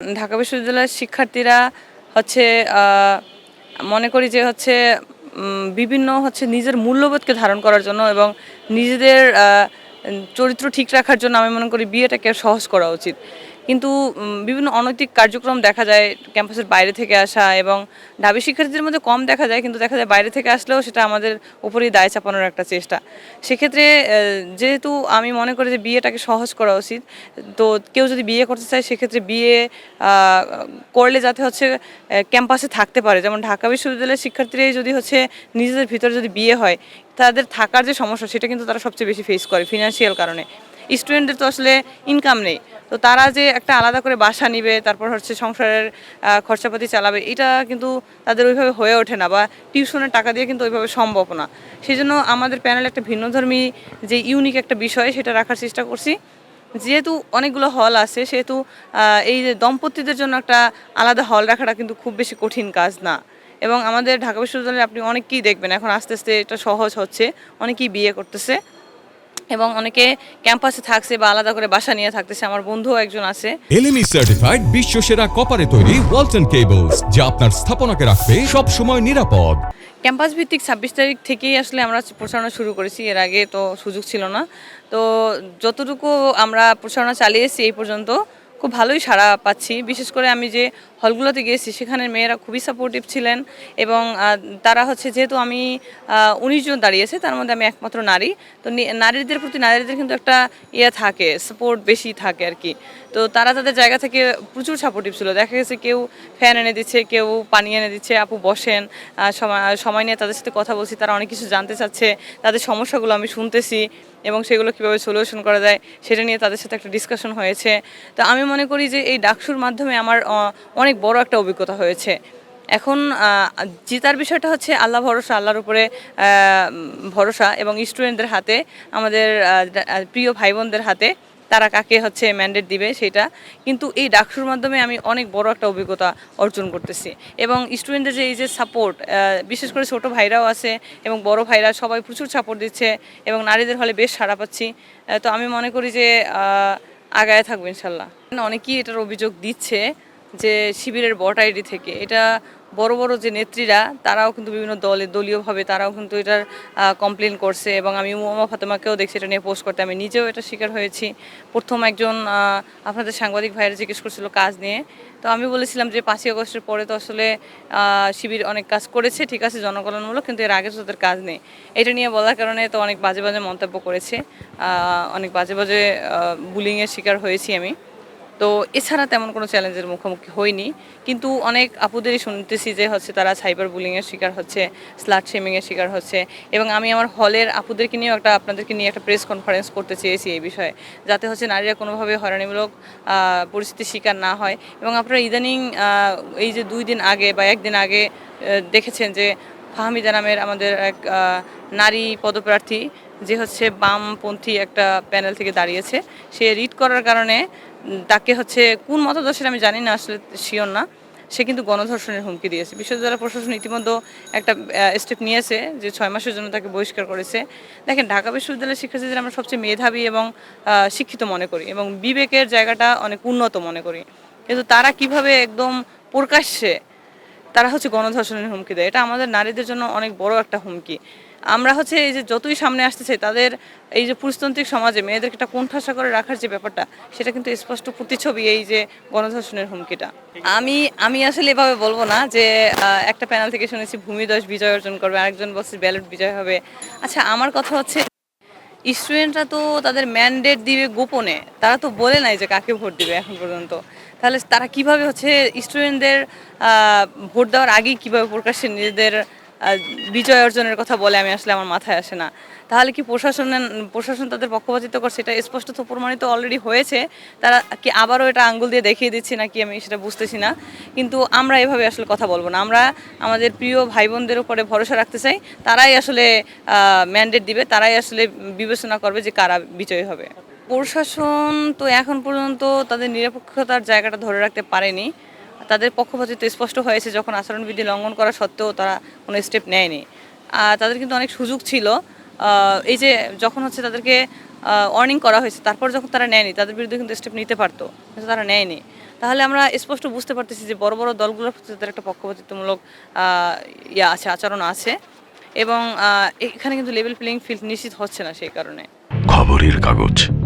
ঢাকা বিশ্ববিদ্যালয়ের শিক্ষার্থীরা হচ্ছে মনে করি যে হচ্ছে বিভিন্ন হচ্ছে নিজের মূল্যবোধকে ধারণ করার জন্য এবং নিজেদের চরিত্র ঠিক রাখার জন্য আমি মনে করি বিয়েটাকে সহজ করা উচিত। কিন্তু বিভিন্ন অনৈতিক কার্যক্রম দেখা যায়, ক্যাম্পাসের বাইরে থেকে আসা এবং ঢাবি শিক্ষার্থীদের মধ্যে কম দেখা যায়, কিন্তু দেখা যায় বাইরে থেকে আসলেও সেটা আমাদের উপরেই দায় চাপানোর একটা চেষ্টা। সেক্ষেত্রে যেহেতু আমি মনে করি যে বিয়েটাকে সহজ করা উচিত, তো কেউ যদি বিয়ে করতে চায়, সেক্ষেত্রে বিয়ে করলে যাতে হচ্ছে ক্যাম্পাসে থাকতে পারে। যেমন ঢাকা বিশ্ববিদ্যালয়ের শিক্ষার্থীরাই যদি হচ্ছে নিজেদের ভিতরে যদি বিয়ে হয়, তাদের থাকার যে সমস্যা, সেটা কিন্তু তারা সবচেয়ে বেশি ফেস করে ফিনান্সিয়াল কারণে। স্টুডেন্টদের তো আসলে ইনকাম নেই। তো তারা যে একটা আলাদা করে বাসা নিবে, তারপর হচ্ছে সংসারের খরচাপাতি চালাবে, এটা কিন্তু তাদের ওইভাবে হয়ে ওঠে না বা টিউশনের টাকা দিয়ে কিন্তু ওইভাবে সম্ভব না। সেই জন্য আমাদের প্যানেলে একটা ভিন্নধর্মী যে ইউনিক একটা বিষয়, সেটা রাখার চেষ্টা করছি। যেহেতু অনেকগুলো হল আছে, সেহেতু এই যে দম্পতিদের জন্য একটা আলাদা হল রাখাটা কিন্তু খুব বেশি কঠিন কাজ না। এবং আমাদের ঢাকা বিশ্ববিদ্যালয়ে আপনি অনেককেই দেখবেন, এখন আস্তে আস্তে এটা সহজ হচ্ছে, অনেকেই বিয়ে করতেছে। এবং অনেকে ক্যাম্পাসে থাকছে বা আলাদা করে বাসা নিয়ে থাকতেছে আমার বন্ধু একজন আছে। এলএমই সার্টিফাইড বিশ্ব সেরা কপারে তৈরি ওয়ালটন কেবলস যা আপনার স্থাপনাকে রাখবে সব সময় নিরাপদ। ক্যাম্পাস ভিত্তিক ছাব্বিশ তারিখ থেকেই আসলে আমরা প্রচারণা শুরু করেছি এর আগে তো সুযোগ ছিল না। তো যতটুকু আমরা প্রচারণা চালিয়েছি এই পর্যন্ত খুব ভালোই সাড়া পাচ্ছি। বিশেষ করে আমি যে হলগুলোতে গিয়েছি সেখানের মেয়েরা খুবই সাপোর্টিভ ছিলেন এবং তারা হচ্ছে যেহেতু আমি উনিশ জন দাঁড়িয়েছে, তার মধ্যে আমি একমাত্র নারী। তো নারীদের প্রতি নারীদের কিন্তু একটা ইয়ে থাকে সাপোর্ট বেশি থাকে আর কি তো তারা তাদের জায়গা থেকে প্রচুর সাপোর্টিভ ছিল। দেখা গেছে কেউ ফ্যান এনে দিচ্ছে, কেউ পানি এনে দিচ্ছে, আপু বসেন সময় নিয়ে তাদের সাথে কথা বলছি, তারা অনেক কিছু জানতে চাচ্ছে, তাদের সমস্যাগুলো আমি শুনতেছি এবং সেগুলো কীভাবে সলিউশন করা যায়, সেটা নিয়ে তাদের সাথে একটা ডিসকাশন হয়েছে। তো আমি মনে করি যে এই ডাকসুর মাধ্যমে আমার অনেক বড় একটা অভিজ্ঞতা হয়েছে। এখন জেতার বিষয়টা হচ্ছে আল্লাহ ভরসা, আল্লাহর উপরে ভরসা এবং স্টুডেন্টদের হাতে, আমাদের প্রিয় ভাই বোনদের হাতে তারা কাকে হচ্ছে ম্যান্ডেট দিবে সেটা। কিন্তু এই ডাকসুর মাধ্যমে আমি অনেক বড় একটা অভিজ্ঞতা অর্জন করতেছি এবং স্টুডেন্টদের যে এই যে সাপোর্ট বিশেষ করে ছোট ভাইরাও আছে এবং বড় ভাইরা সবাই প্রচুর সাপোর্ট দিচ্ছে এবং নারীদের হলে বেশ সাড়া পাচ্ছি। তো আমি মনে করি যে আগায় থাকব ইনশাল্লাহ। অনেকেই এটার অভিযোগ দিচ্ছে যে শিবিরের বট আইডি থেকে। এটা বড় বড় যে নেত্রীরা, তারাও কিন্তু বিভিন্ন দলে, দলীয়ভাবে তারাও কিন্তু এটার কমপ্লেন করছে এবং আমি উমা ফাতেমাকেও দেখছি এটা নিয়ে পোস্ট করতে। আমি নিজেও এটা শিকার হয়েছি। প্রথম একজন আপনাদের সাংবাদিক ভাইয়েরা জিজ্ঞেস করছিল কাজ নিয়ে। তো আমি বলেছিলাম যে পাঁচই আগস্টের পরে তো আসলে শিবির অনেক কাজ করেছে, ঠিক আছে জনকল্যাণমূলক কিন্তু এর আগে তাদের কাজ নেই। এটা নিয়ে বলার কারণে তো অনেক বাজে বাজে মন্তব্য করেছে। অনেক বাজে বাজে বুলিংয়ের শিকার হয়েছি আমি। তো এছাড়া তেমন কোনো চ্যালেঞ্জের মুখোমুখি হয়নি। কিন্তু অনেক আপুদেরই শুনতেছি যে হচ্ছে তারা সাইবার বুলিংয়ের শিকার হচ্ছে স্লাট শেমিংয়ের শিকার হচ্ছে এবং আমি আমার হলের আপুদেরকে নিয়েও একটা আপনাদেরকে নিয়ে একটা প্রেস কনফারেন্স করতে চেয়েছি এই বিষয়ে, যাতে হচ্ছে নারীরা কোনোভাবে হয়রানিমূলক পরিস্থিতির শিকার না হয় এবং আপনারা ইদানিং এই যে দুই দিন আগে বা একদিন আগে দেখেছেন যে ফাহমিদা নামের আমাদের এক নারী পদপ্রার্থী যে হচ্ছে বামপন্থী একটা প্যানেল থেকে দাঁড়িয়েছে, সে রিড করার কারণে তাকে হচ্ছে কোন মতাদর্শের আমি জানি না, আসলে শিওর না। সে কিন্তু গণধর্ষণের হুমকি দিয়েছে। বিশ্ববিদ্যালয় প্রশাসন ইতিমধ্যে একটা স্টেপ নিয়েছে যে ছয় মাসের জন্য তাকে বহিষ্কার করেছে। দেখেন, ঢাকা বিশ্ববিদ্যালয়ের শিক্ষার্থীদের আমরা সবচেয়ে মেধাবী এবং শিক্ষিত মনে করি এবং বিবেকের জায়গাটা অনেক উন্নত মনে করি। কিন্তু তারা কীভাবে একদম প্রকাশ্যে তারা হচ্ছে গণধর্ষণের হুমকি দেয়। এটা আমাদের নারীদের জন্য অনেক বড় একটা হুমকি। আমরা হচ্ছে এই যে যতই সামনে আসতেছে, তাদের এই যে পুরুষতান্ত্রিক সমাজে মেয়েদেরকে একটা কোণঠাসা করে রাখার যে ব্যাপারটা, সেটা কিন্তু স্পষ্ট প্রতিছবি এই যে গণধর্ষণের হুমকিটা। আমি আমি আসলে এভাবে বলব না যে একটা প্যানেল থেকে শুনেছি, ভূমিদশ বিজয় অর্জন করবে, আরেকজন বলছে ব্যালট বিজয় হবে। আচ্ছা আমার কথা হচ্ছে স্টুডেন্টরা তো তাদের ম্যান্ডেট দিবে গোপনে। তারা তো বলে নাই যে কাকে ভোট দিবে এখন পর্যন্ত। তাহলে তারা কীভাবে হচ্ছে স্টুডেন্টদের ভোট দেওয়ার আগেই কীভাবে প্রকাশ্যে নিজেদের বিজয় অর্জনের কথা বলে আমি আসলে আমার মাথায় আসে না। তাহলে কি প্রশাসনের, প্রশাসন তাদের পক্ষপাতিত্ব করছে এটা স্পষ্ট তো প্রমাণিত অলরেডি হয়েছে। তারা কি আবারও এটা আঙ্গুল দিয়ে দেখিয়ে দিচ্ছে নাকি আমি সেটা বুঝতেছি না। কিন্তু আমরা এভাবে আসলে কথা বলব না। আমরা আমাদের প্রিয় ভাই বোনদের উপরে ভরসা রাখতে চাই। তারাই আসলে ম্যান্ডেট দিবে। তারাই আসলে বিবেচনা করবে যে কারা বিজয়ী হবে। প্রশাসন তো এখন পর্যন্ত তাদের নিরপেক্ষতার জায়গাটা ধরে রাখতে পারেনি। তাদের পক্ষপাতিত্ব স্পষ্ট হয়েছে যখন আচরণবিধি লঙ্ঘন করা সত্ত্বেও তারা কোনো স্টেপ নেয়নি। আর তাদের কিন্তু অনেক সুযোগ ছিল। এই যে যখন হচ্ছে তাদেরকে ওয়ার্নিং করা হয়েছে, তারপর যখন তারা নেয়নি, তাদের বিরুদ্ধে কিন্তু স্টেপ নিতে পারতো, কিন্তু তারা নেয়নি। তাহলে আমরা স্পষ্ট বুঝতে পারতেছি যে বড় বড় দলগুলোর প্রতি তাদের একটা পক্ষপাতিত্বমূলক ইয়ে আছে, আচরণ আছে। এবং এখানে কিন্তু লেভেল প্লেইং ফিল্ড নিশ্চিত হচ্ছে না সেই কারণে। খবরের কাগজ।